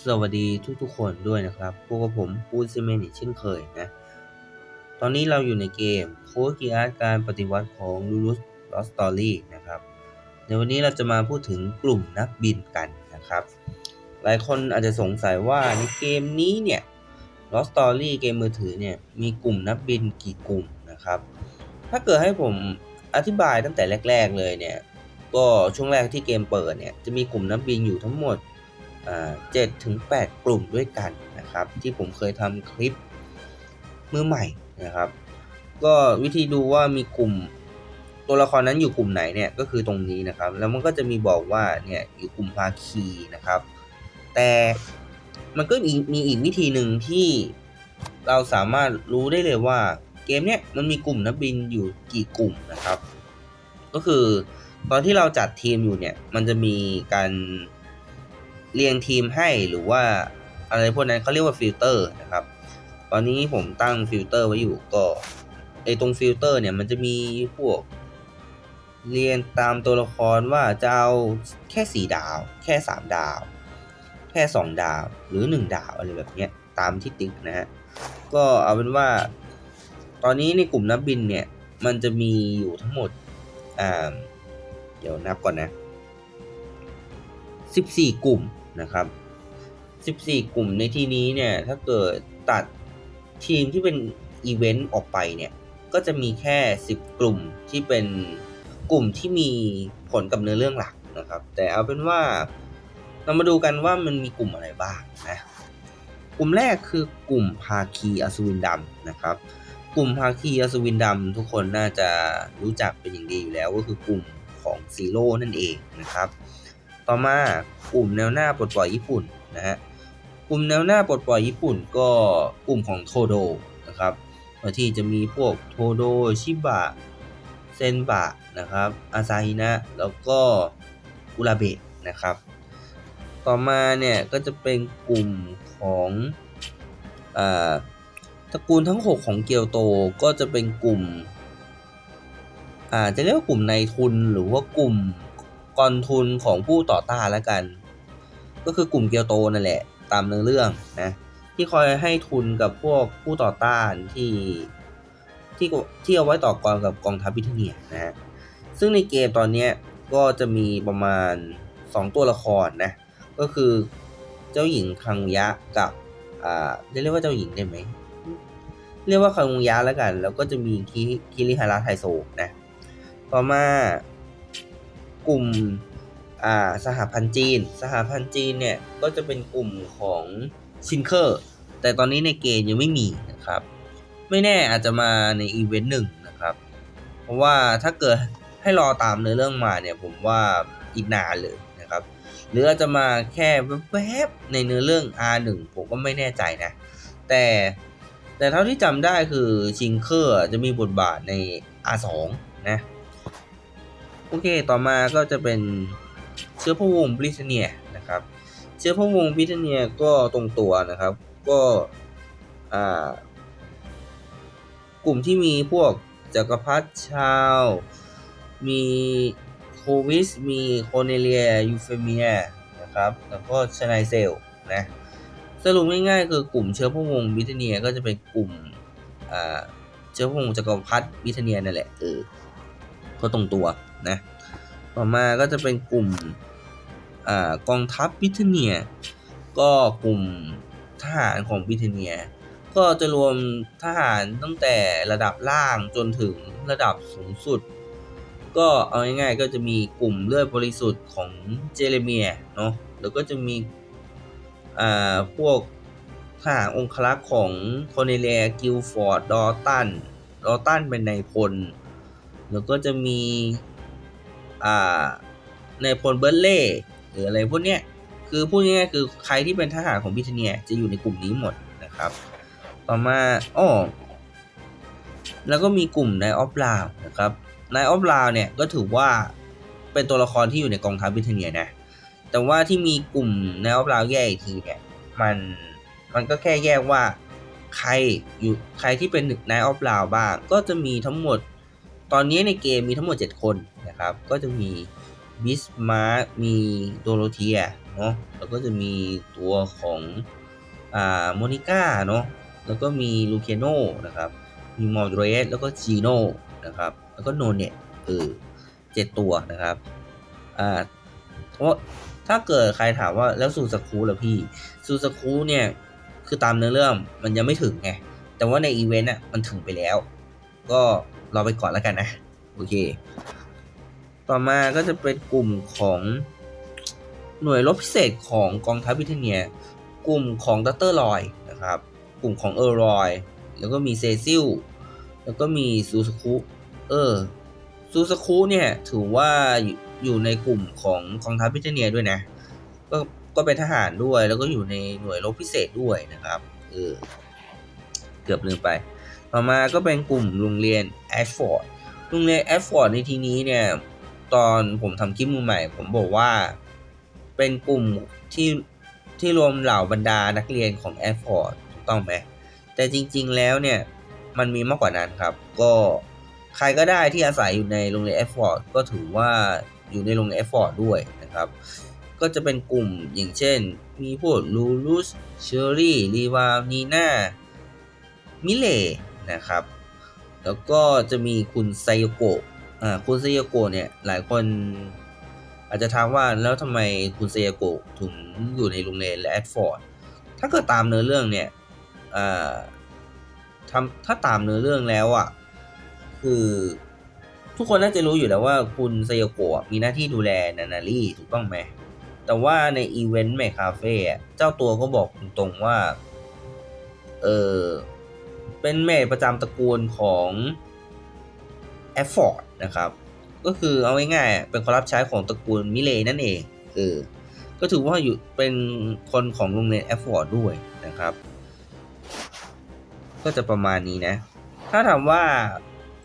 สวัสดีทุกๆคนด้วยนะครับพวกบผมปูนซีเมนอีกเช่นเคยนะ ตอนนี้เราอยู่ในเกมโค้ดกีอาร์ตการปฏิวัติของ l u l u s Lost Story นะครับ ในวันนี้เราจะมาพูดถึงกลุ่มนักบินกันนะครับ หลายคนอาจจะสงสัยว่าในเกมนี้เนี่ย Lost Story เกมมือถือเนี่ยมีกลุ่มนักบินกี่กลุ่มนะครับ ถ้าเกิดให้ผมอธิบายตั้งแต่แรก ๆ เลยเนี่ย ก็ช่วงแรกที่เกมเปิดเนี่ยจะมีกลุ่มนักบินอยู่ทั้งหมด เจ็ดถึงแปดกลุ่มด้วยกันนะครับ ที่ผมเคยทำคลิปมือใหม่นะครับ ก็วิธีดูว่ามีกลุ่มตัวละครนั้นอยู่กลุ่มไหนเนี่ยก็คือตรงนี้นะครับ แล้วมันก็จะมีบอกว่าเนี่ยอยู่กลุ่มภาคีนะครับ แต่มันก็มีมีอีกวิธีหนึ่งที่เราสามารถรู้ได้เลยว่าเกมเนี้ยมันมีกลุ่มนักบินอยู่กี่กลุ่มนะครับ ก็คือตอนที่เราจัดทีมอยู่เนี่ยมันจะมีการ เรียงทีมให้หรือว่าอะไรพวกนั้นเขาเรียกว่าฟิลเตอร์นะครับ ตอนนี้ผมตั้งฟิลเตอร์ไว้อยู่ก็ไอตรงฟิลเตอร์เนี่ยมันจะมีพวก เรียงตามตัวละครว่าจะเอาแค่สี่ดาว แค่สามดาว แค่สองดาวหรือหนึ่งดาวอะไรแบบเนี้ยตามที่ติ๊กนะฮะ ก็เอาเป็นว่า ตอนนี้ในกลุ่มนักบินเนี่ย มันจะมีอยู่ทั้งหมดอ่าเดี๋ยวนับก่อนนะ 14 กลุ่ม นะครับ 14 กลุ่มในที่นี้เนี่ยถ้าเกิดตัดทีมที่เป็นอีเวนต์ออกไปเนี่ยก็จะมีแค่ 10 กลุ่มที่เป็นกลุ่มที่มีผลกับเนื้อเรื่องหลักนะครับ แต่เอาเป็นว่าเรามาดูกันว่ามันมีกลุ่มอะไรบ้างนะกลุ่มแรกคือกลุ่มภาคีอสวินดำนะครับ กลุ่มภาคีอสวินดำทุกคนน่าจะรู้จักเป็นอย่างดีอยู่แล้วก็คือกลุ่มของซีโร่นั่นเองนะครับ ต่อมากลุ่มแนวหน้าปลดปล่อยญี่ปุ่นนะฮะกลุ่มแนวหน้าปลดปล่อยญี่ปุ่นก็กลุ่มของโทโดนะครับที่จะมีพวกโทโดชิบะเซนบะนะครับอาซาฮินะแล้วก็อุราเบะนะครับ ต่อมาเนี่ยก็จะเป็นกลุ่มของอตระกูลทั้ง 6 ของเกียวโตก็จะเป็นกลุ่มอ่าจะเรียกว่ากลุ่มนายทุนหรือว่ากลุ่ม กองทุนของผู้ต่อต้านแล้วกัน ก็คือกลุ่มเกียวโตนั่นแหละ ตามเนื้อเรื่องนะที่คอยให้ทุนกับพวกผู้ต่อต้านที่ที่ที่เอาไว้ต่อกรกับกองทัพบิทเนียนะฮะซึ่งในเกมตอนนี้ก็จะมีประมาณ 2 ตัวละครนะ ก็คือเจ้าหญิงคังยะกับอ่าเรียกว่าเจ้าหญิงได้ไหมเรียกว่าคังยะแล้วกัน แล้วก็จะมีคิคิริฮาระไทโซนะ ต่อมา กลุ่มอาสหพันธ์จีน สหพันธ์จีนเนี่ยก็จะเป็นกลุ่มของชินเคอร์ แต่ตอนนี้ในเกมยังไม่มีนะครับ ไม่แน่อาจจะมาในอีเวนต์หนึ่งนะครับ เพราะว่าถ้าเกิดให้รอตามเนื้อเรื่องมาเนี่ยผมว่าอีกนานเลยนะครับ หรืออาจจะมาแค่แวบๆในเนื้อเรื่อง R1 ผมก็ไม่แน่ใจนะ แต่แต่เท่าที่จำได้คือชิงเคอร์จะมีบทบาทใน R2 นะ โอเค ต่อมาก็จะเป็นเชื้อพระวงศ์บริเทเนียนะครับ เชื้อพระวงศ์บริเทเนียก็ตรงตัวนะครับ ก็อ่ากลุ่มที่มีพวกจักรพรรดิชาว มีโควิส มีโคเนเลีย ยูเฟเมียนะครับ แล้วก็ชนายเซลนะ สรุปง่ายๆคือกลุ่มเชื้อพระวงศ์บริเทเนียก็จะเป็นกลุ่มอ่าเชื้อพระวงศ์จักรพรรดิบริเทเนียนั่นแหละเออก็ตรงตัว นะต่อมาก็จะเป็นกลุ่มอกองทัพบิทเนีย ก็กลุ่มทหารของบิทเนีย ก็จะรวมทหารตั้งแต่ระดับล่างจนถึงระดับสูงสุด ก็เอาง่ายๆก็จะมีกลุ่มเลือดบริสุทธิ์ของเจเรเมียเนาะแล้วก็จะมีพวกทหารองครักษ์ของโคเนเลียกิลฟอร์ด ดอตัน ดอตันเป็นนายพล แล้วก็จะมี ในพลเบิร์เล่หรืออะไรพวกเนี้ยคือพูดง่ายๆคือใครที่เป็นทหารของบิทเนียจะอยู่ในกลุ่มนี้หมดนะครับ ต่อมาอ้อแล้วก็มีกลุ่มนายออฟลาวนะครับนายออฟลาวเนี่ยก็ถือว่าเป็นตัวละครที่อยู่ในกองทัพบิทเนียนะแต่ว่าที่มีกลุ่มนายออฟลาวแยกอีกทีเนี่ยมันมันก็แค่แยกว่าใครอยู่ใครที่เป็นนายออฟลาวบ้าง ก็จะมีทั้งหมด ตอนนี้ในเกมมีทั้งหมด 7 คน นะครับ ก็จะมีบิสมาร์มีโดโรเทียเนาะแล้วก็จะมีตัวของอ่าโมนิก้าเนาะแล้วก็มีลูเคโนนะครับ มีมอร์เรสแล้วก็จีโนนะครับ แล้วก็โนเนตเออเจ็ดตัวนะครับอ่าเพราะถ้าเกิดใครถามว่าแล้วซูสคูล่ะพี่ซูสคูเนี่ยคือตามเนื้อเรื่องมันยังไม่ถึงไงแต่ว่าในอีเวนต์อะมันถึงไปแล้ว ก็รอไปก่อนแล้วกันนะ โอเค ต่อมาก็จะเป็นกลุ่มของหน่วยรบพิเศษของกองทัพบริเทเนีย กลุ่มของดัตเตอร์ลอยนะครับ กลุ่มของเออร์รอย แล้วก็มีเซซิล แล้วก็มีซูสคุ เออ ซูสคุเนี่ยถือว่าอยู่ในกลุ่มของกองทัพบริเทเนียด้วยนะ ก็ ก็เป็นทหารด้วย แล้วก็อยู่ในหน่วยรบพิเศษด้วยนะครับ เออ เกือบลืมไป ต่อมาก็เป็นกลุ่มโรงเรียนแอชฟอร์ด โรงเรียนแอชฟอร์ดในทีนี้เนี่ย ตอนผมทำคลิปมือใหม่ ผมบอกว่าเป็นกลุ่มที่ที่รวมเหล่าบรรดานักเรียนของแอชฟอร์ดถูกต้องไหมแต่จริง ๆ แล้วเนี่ยมันมีมากกว่านั้นครับ ก็ใครก็ได้ที่อาศัยอยู่ในโรงเรียนแอชฟอร์ดก็ถือว่าอยู่ในโรงเรียนแอชฟอร์ดด้วยนะครับ ก็จะเป็นกลุ่มอย่างเช่น มีพวกลูลูสเชอรี่รีวานีนามิเลนะครับ แล้วก็จะมีคุณไซโยกะ คุณไซยโกะเนี่ยหลายคนอาจจะถามว่าแล้วทำไมคุณไซยโกะถึงอยู่ในโรงเรียนแอดฟอร์ดถ้าเกิดตามเนื้อเรื่องเนี่ยทำถ้าตามเนื้อเรื่องแล้วอะคือทุกคนน่าจะรู้อยู่แล้วว่าคุณไซยโกะมีหน้าที่ดูแลนานารีถูกต้องไหมแต่ว่าในอีเวนต์แมคคาเฟ่เจ้าตัวก็บอกตรงๆว่า เออเป็นเมดประจำตระกูลของ แอฟฟอร์ดนะครับ ก็คือเอาง่ายๆเป็นคนรับใช้ของตระกูลมิเลนั่นเองเออก็ถือว่าอยู่เป็นคนของโรงเรียนแอฟฟอร์ดด้วยนะครับ ก็จะประมาณนี้นะ ถ้าถามว่า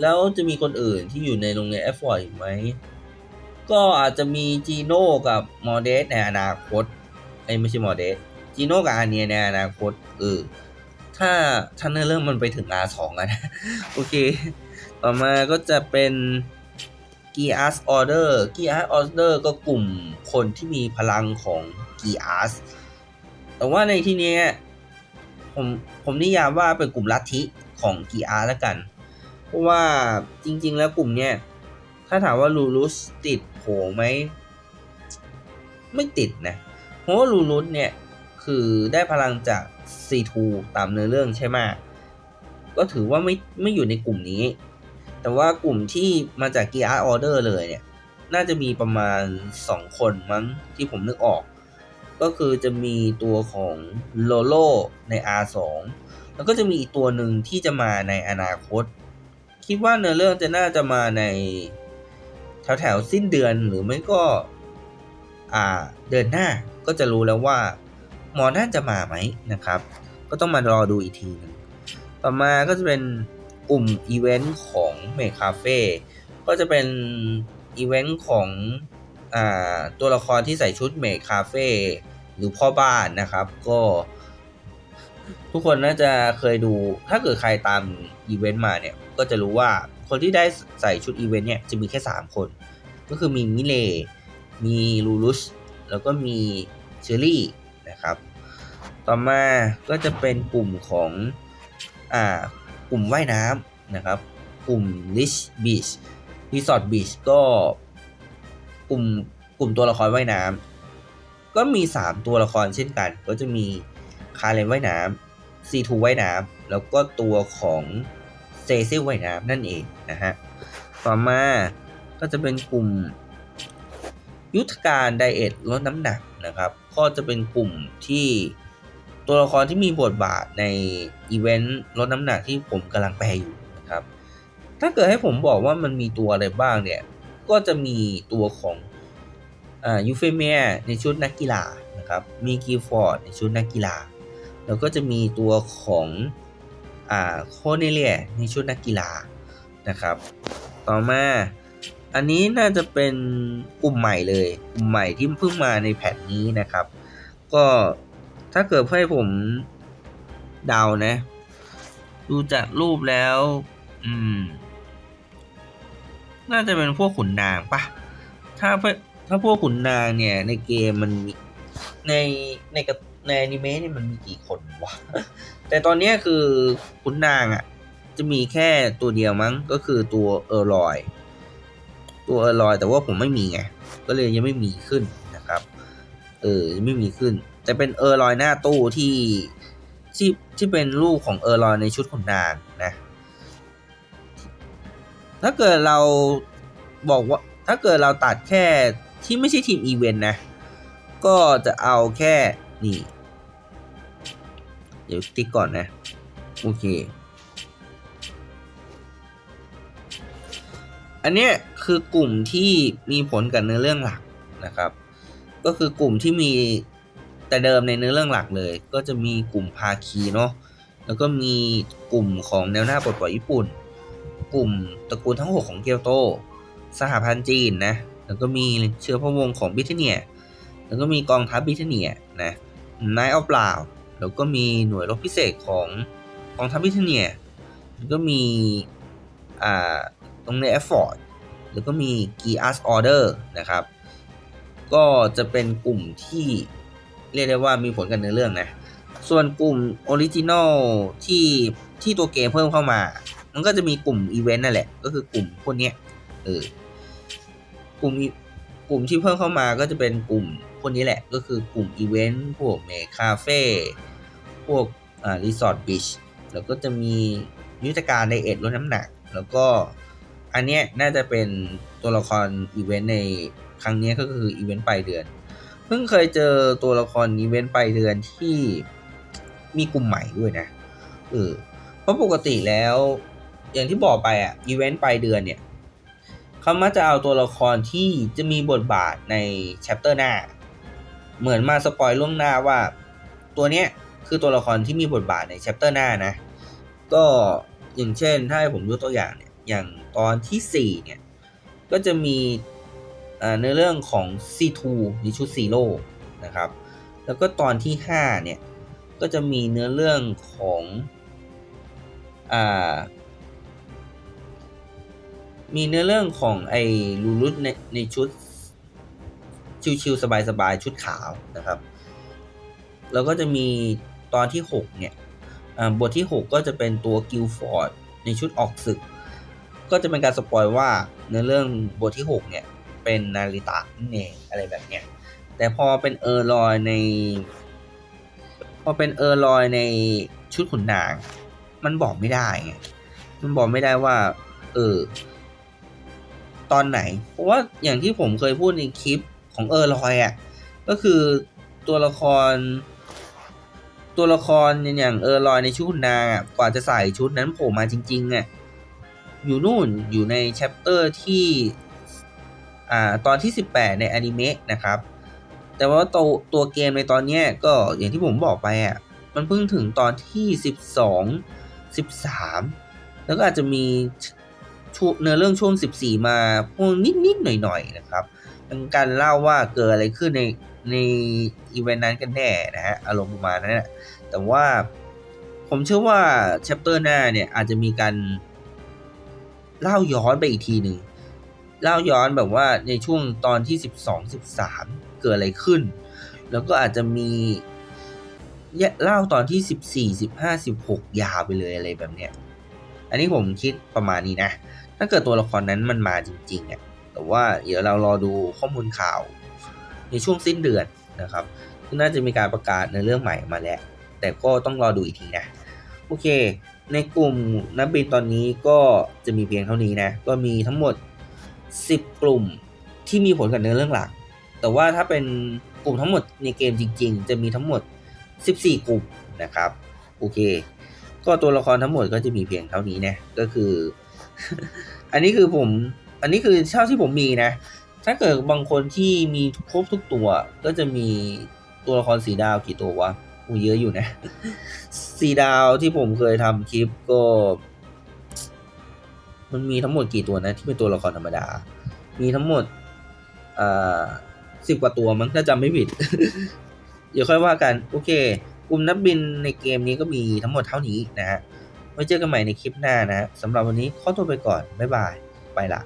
แล้วจะมีคนอื่นที่อยู่ในโรงเรียนแอฟฟอร์ดอีกไหมก็อาจจะมีจีโน่กับมอร์เดสในอนาคตไอ้ไม่ใช่มอร์เดสจีโน่กับอาเนียในอนาคตเออถ้าถ้าเนื้อเรื่องมันไปถึง R2 อะนะ โอเค ต่อมาก็จะเป็น g e a r s Order g e a r s Order ก็กลุ่มคนที่มีพลังของ g e a r s แต่ว่าในที่นี้ผมผมนิยามว่าเป็นกลุ่มลัทธิของ g e a r s แล้วกัน เพราะว่าจริง ๆ แล้วกลุ่มเนี้ยถ้าถามว่าลูรุสติดโผไหมไม่ติดนะ เพราะว่าลูรุสเนี่ย คือได้พลังจาก C2 ตามเนื้อเรื่องใช่ไหมก็ถือว่าไม่ไม่อยู่ในกลุ่มนี้ แต่ว่ากลุ่มที่มาจาก Gear Order เลยเนี่ย น่าจะมีประมาณ 2 คนมั้งที่ผมนึกออก ก็คือจะมีตัวของโลโลใน R2 แล้วก็จะมีอีกตัวหนึ่งที่จะมาในอนาคต คิดว่าเนื้อเรื่องจะน่าจะมาในแถวแถวสิ้นเดือนหรือไม่ก็อ่าเดือนหน้าก็จะรู้แล้วว่าหมอน่าจะมาไหมนะครับ ก็ต้องมารอดูอีกทีนึงต่อมาก็จะเป็น กลุ่มอีเวนต์ของเมคคาเฟ่ก็จะเป็นอีเวนต์ของอตัวละครที่ใส่ชุดเมคคาเฟ่หรือพ่อบ้านนะครับก็ทุกคนน่าจะเคยดูถ้าเกิดใครตามอีเวนต์มาเนี่ย ก็จะรู้ว่าคนที่ได้ใส่ชุดอีเวนต์เนี่ยจะมีแค่ 3 คน ก็คือมีมิเล มีลูลุสแล้วก็มีเชอรี่นะครับ ต่อมาก็จะเป็นกลุ่มของอ่า ลุ่มว่ายน้ำนะครับ กลุ่ม Rich Beach Resort Beach ก็กลุ่มกลุ่มตัวละครว่ายน้ำก็มี 3 ตัวละครเช่นกัน ก็จะมีคาเรนว่ายน้ำ C2 ว่ายน้ำแล้วก็ตัวของเซซิลว่ายน้ำนั่นเองนะฮะต่อมาก็จะเป็นกลุ่มยุทธการไดเอทลดน้ำหนักนะครับ ก็จะเป็นกลุ่มที่ ตัวละครที่มีบทบาทในอีเวนต์ลดน้ำหนักที่ผมกำลังแปลอยู่นะครับ ถ้าเกิดให้ผมบอกว่ามันมีตัวอะไรบ้างเนี่ย ก็จะมีตัวของอ่ายูเฟเมียในชุดนักกีฬานะครับ มีกีฟอร์ดในชุดนักกีฬา แล้วก็จะมีตัวของอ่าโคเนเลียในชุดนักกีฬานะครับ ต่อมาอันนี้น่าจะเป็นกลุ่มใหม่เลย กลุ่มใหม่ที่เพิ่งมาในแพทนี้นะครับ ก็ ถ้าเกิดให้ผมเดานะ ดูจากรูปแล้ว อืม น่าจะเป็นพวกขุนนางปะถ้าเพื่อถ้าพวกขุนนางเนี่ย ในเกมมันมีในในกับในอนิเมะนี่มันมีกี่คนวะแต่ตอนนี้คือขุนนางอะ จะมีแค่ตัวเดียวมั้งก็คือตัวเออร์ลอย ตัวเออร์ลอย แต่ว่าผมไม่มีไงก็เลยยังไม่มีขึ้นนะครับ เออยังไม่มีขึ้น แต่เป็นเออร์ลอยหน้าตู้ที่ที่ที่เป็นลูกของเออร์ลอยในชุดขุนนางนะ ถ้าเกิดเราบอกว่าถ้าเกิดเราตัดแค่ที่ไม่ใช่ทีมอีเวนต์นะ ก็จะเอาแค่นี่ เดี๋ยวติ๊กก่อนนะ โอเค อันเนี้ยคือกลุ่มที่มีผลกับเนื้อเรื่องหลักนะครับ ก็คือกลุ่มที่มี แต่เดิมในเนื้อเรื่องหลักเลย ก็จะมีกลุ่มภาคีเนาะแล้วก็มีกลุ่มของแนวหน้าปลดปล่อยญี่ปุ่น กลุ่มตระกูลทั้ง 6 ของเกียวโต สหพันธ์จีนนะแล้วก็มีเชื้อพระวงศ์ของบิทเนีย แล้วก็มีกองทัพบิทเนียนะนายเอาเปล่าแล้วก็มีหน่วยรบพิเศษของกองทัพบิทเนียแล้วก็มีอ่าตรงในแอฟฟอร์ดแล้วก็มี g e a s Order นะครับ ก็จะเป็นกลุ่มที่ เรียกได้ว่ามีผลกันในอเรื่องนะ ส่วนกลุ่มออริจินอลที่ที่ตัวเกมเพิ่มเข้ามา มันก็จะมีกลุ่มอีเวนต์นั่นแหละ ก็คือกลุ่มพวกนี้เออกลุ่มกลุ่มที่เพิ่มเข้ามาก็จะเป็นกลุ่มพวกนี้แหละ ก็คือกลุ่มอีเวนต์พวกเมคาเฟ่พวกอ่ารีสอร์ทบีชแล้วก็จะมียุทธการในเอ็ดลดน้ำหนัก แล้วก็อันเนี้ยน่าจะเป็นตัวละครอีเวนต์ในครั้งนี้ก็คืออีเวนต์ปลายเดือน เพิ่งเคยเจอตัวละครอีเวนต์ปลายเดือนที่มีกลุ่มใหม่ด้วยนะเออเพราะปกติแล้ว อย่างที่บอกไปอะอีเวนต์ปลายเดือนเนี่ยเขามักจะเอาตัวละครที่จะมีบทบาทในแชปเตอร์หน้า เหมือนมาสปอยล่วงหน้าว่า ตัวเนี้ยคือตัวละครที่มีบทบาทในแชปเตอร์หน้านะ ก็อย่างเช่นถ้าให้ผมยกตัวอย่างเนี่ยอย่างตอนที่ 4 เนี่ย ก็จะมี ในเรื่องของ C2 ในชุดซีโร่นะครับ แล้วก็ตอนที่ 5 เนี่ย ก็จะมีเนื้อเรื่องของอมีเนื้อเรื่องของไอ้ลูรุตในในชุดชิวๆสบายๆชุดขาวนะครับ แล้วก็จะมีตอนที่ 6 เนี่ยบทที่ 6 ก็จะเป็นตัวกิลฟอร์ดในชุดออกศึก ก็จะเป็นการสปอยว่าเนื้อเรื่องบทที่ 6 เนี่ย เป็นนาริตะนั่นเองอะไรแบบเนี้ยแต่พอเป็นเออร์ลอยใน พอเป็นเออร์ลอยในชุดขุนนาง มันบอกไม่ได้ไงมันบอกไม่ได้ว่า เออ ตอนไหน เพราะว่าอย่างที่ผมเคยพูดในคลิปของเออร์ลอยอะก็คือตัวละคร ตัวละครอย่างเออร์ลอยในชุดขุนนางอะกว่าจะใส่ชุดนั้นโผล่มาจริงๆอะอยู่นู่นอยู่ในแชปเตอร์ที่ อ่าตอนที่ 18 ในอนิเมะนะครับ แต่ว่าตัวตัวเกมในตอนนี้ก็อย่างที่ผมบอกไปอะมันเพิ่งถึงตอนที่ 12 13 แล้วก็อาจจะมีเนื้อเรื่องช่วง 14 มาพวกนิดๆหน่อยๆนะครับเป็นการเล่าว่าเกิดอะไรขึ้นในในอีเวนต์นั้นกันแน่นะฮะอารมณ์ประมาณนั้นนะแต่ว่าผมเชื่อว่าแชปเตอร์หน้าเนี่ยอาจจะมีการเล่าย้อนไปอีกทีหนึ่ง เล่าย้อนแบบว่าในช่วงตอนที่ 12 13 เกิดอะไรขึ้น แล้วก็อาจจะมีเล่าตอนที่ 14 15 16 ยาวไปเลยอะไรแบบเนี้ย อันนี้ผมคิดประมาณนี้นะ ถ้าเกิดตัวละครนั้นมันมาจริงๆอะแต่ว่าเดี๋ยวเรารอดูข้อมูลข่าวในช่วงสิ้นเดือนนะครับซึ่งน่าจะมีการประกาศในเรื่องใหม่มาแล้ว แต่ก็ต้องรอดูอีกทีนะ โอเค ในกลุ่มนักบินตอนนี้ก็จะมีเพียงเท่านี้นะ ก็มีทั้งหมด 10 กลุ่มที่มีผลกับเนื้อเรื่องหลัก แต่ว่าถ้าเป็นกลุ่มทั้งหมดในเกมจริง ๆ จะมีทั้งหมด 14 กลุ่มนะครับ โอเค ก็ตัวละครทั้งหมดก็จะมีเพียงเท่านี้นะก็คือ อันนี้คือผม อันนี้คือเท่าที่ผมมีนะ ถ้าเกิดบางคนที่มีครบทุกตัว ก็จะมีตัวละครสีดาวกี่ตัววะอูเยอะอยู่นะสีดาวที่ผมเคยทำคลิปก็ มันมีทั้งหมดกี่ตัวนะที่เป็นตัวละครธรรมดา มีทั้งหมดอ่าสิบกว่าตัวมั้งถ้าจำไม่ผิด เดี๋ยวค่อยว่ากัน โอเค กลุ่มนักบินในเกมนี้ก็มีทั้งหมดเท่านี้นะฮะไว้เจอกันใหม่ในคลิปหน้านะฮะสำหรับวันนี้ขอตัวไปก่อน บ๊ายบาย ไปละ